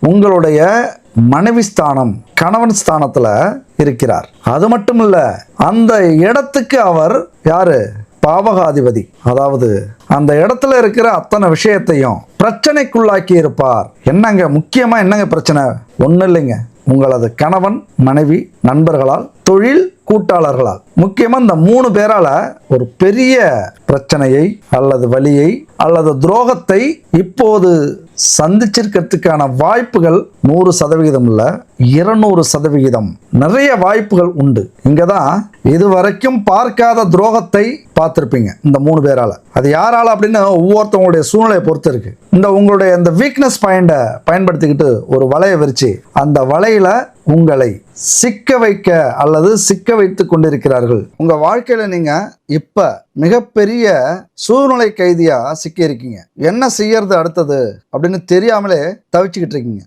உங்களுடைய மனைவி ஸ்தானம் கணவன் ஸ்தானத்தில் இருக்கிறார். அது மட்டும் இல்லை அந்த இடத்துக்கு அவர் யாரு? பாவகாதிபதி. அதாவது அந்த இடத்துல இருக்கிற அத்தனை விஷயத்தையும் பிரச்சனைக்குள்ளாக்கி இருப்பார். என்னங்க முக்கியமா என்னங்க பிரச்சனை? ஒன்றும் இல்லைங்க. உங்களது கணவன் மனைவி நண்பர்களால் தொழில் கூட்டாளர்களால். முக்கியமாக இந்த மூணு பேரால ஒரு பெரிய பிரச்சனையை அல்லது வழியை அல்லது துரோகத்தை இப்போது சந்திச்சிருக்கிறதுக்கான வாய்ப்புகள் நூறு சதவிகிதம் இல்லை இருநூறு சதவிகிதம். நிறைய வாய்ப்புகள் உண்டு. இங்கே தான் இதுவரைக்கும் பார்க்காத துரோகத்தை பார்த்துருப்பீங்க இந்த மூணு பேரால். அது யாரால் அப்படின்னு ஒவ்வொருத்தவங்களுடைய சூழ்நிலையை பொறுத்து இருக்கு. இந்த உங்களுடைய இந்த வீக்னஸ் பாயிண்டை பயன்படுத்திக்கிட்டு ஒரு வலையை விரிச்சு அந்த வலையில் உங்களை சிக்க வைக்க அல்லது சிக்க வைத்து கொண்டிருக்கிறார்கள். உங்கள் வாழ்க்கையில் நீங்கள் இப்போ மிகப்பெரிய சூழ்நிலை கைதியாக சிக்கி இருக்கீங்க என்ன செய்யறது அடுத்தது அப்படின்னு தெரியாமலே தவிச்சுக்கிட்டு இருக்கீங்க.